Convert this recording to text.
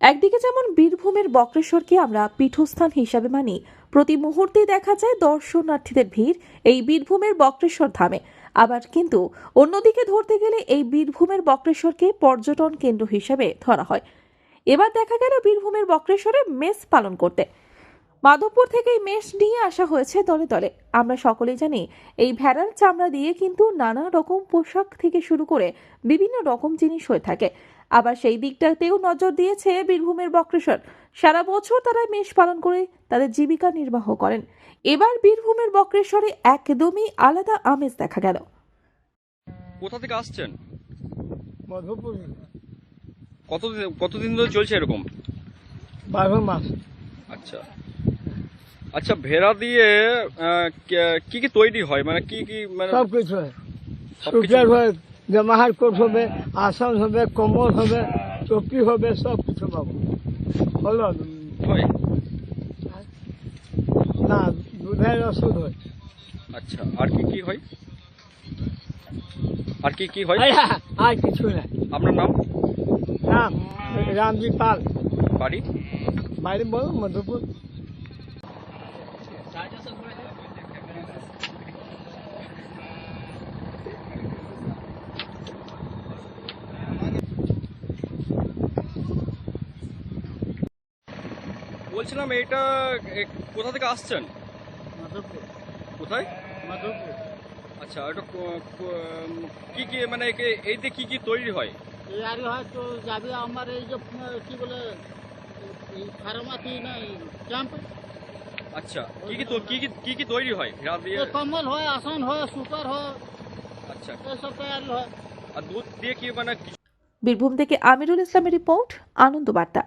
একদিকে যেমন বীরভূমের বক্রেশ্বরকে আমরা পীঠস্থান হিসাবে মানি, প্রতি মুহূর্তে দেখা যায় দর্শনার্থীদের ভিড় এই বীরভূমের বক্রেশ্বর ধামে। আবার কিন্তু অন্যদিকে ধরতে গেলে এই বীরভূমের বক্রেশ্বরকে পর্যটন কেন্দ্র হিসাবে ধরা হয়। এবার দেখা গেল বীরভূমের বক্রেশ্বরে মেস পালন করতে। মাধবপুর থেকে মেষ নিয়ে আসা হয়েছে দলে দলে। আমরা সকলেই জানি এই ভেড়ার চামড়া দিয়ে কিন্তু নানা রকম পোশাক থেকে শুরু করে বিভিন্ন রকম জিনিস হয়ে থাকে। আবার সেই দিকটাতেও নজর দিয়েছে বীরভূমের বক্রেশ্বর। সারা বছর তারা মেষ পালন করে তাদের জীবিকা নির্বাহ করেন। এবার বীরভূমের বক্রেশ্বরে একদমই আলাদা আমেজ দেখা গেল। কোথা থেকে আসছেন? মধুপুর কত কতদিন ধরে চলছে এরকম? বারো মাস আচ্ছা। আচ্ছা ভেড়া দিয়ে কে- কি তৈরি হয়? মানে কি কি মানে সব কিছু হয়। সুটার হয়। জামাহার কোট হবে আসন হবে কমল হবে টপি হবে সব কিছু পাবো। হয়। না দুধের ওষুধ হয়। আচ্ছা আর কি কি হয়? আর কি কি হয়? আর কিছু নাই আপনার নাম? নাম রামজি পাল। বাড়ি? বাইরে বলো মধুপুর। বলছিলাম এটা কোথা থেকে আসছেন? মধুপুর কোথায়? মধুপুর আচ্ছা এটা কো- কো- মানে এইতে কি কি তৈরি হয়? এই আর হয়তো যাবে আমার এই যে কি বলে এই ফার্মাতি না ক্যাম্প আচ্ছা কি কি তো- কি কি কি কি তৈরি হয়? ভেড়া দিয়ে? কম্বল হয় আসন হয় সুপার হয়। আচ্ছা। এসব তৈরি হয়। আর দুধ দিয়ে কি মানে বীরভূম থেকে আমিরুল ইসলামের রিপোর্ট আনন্দ বার্তা।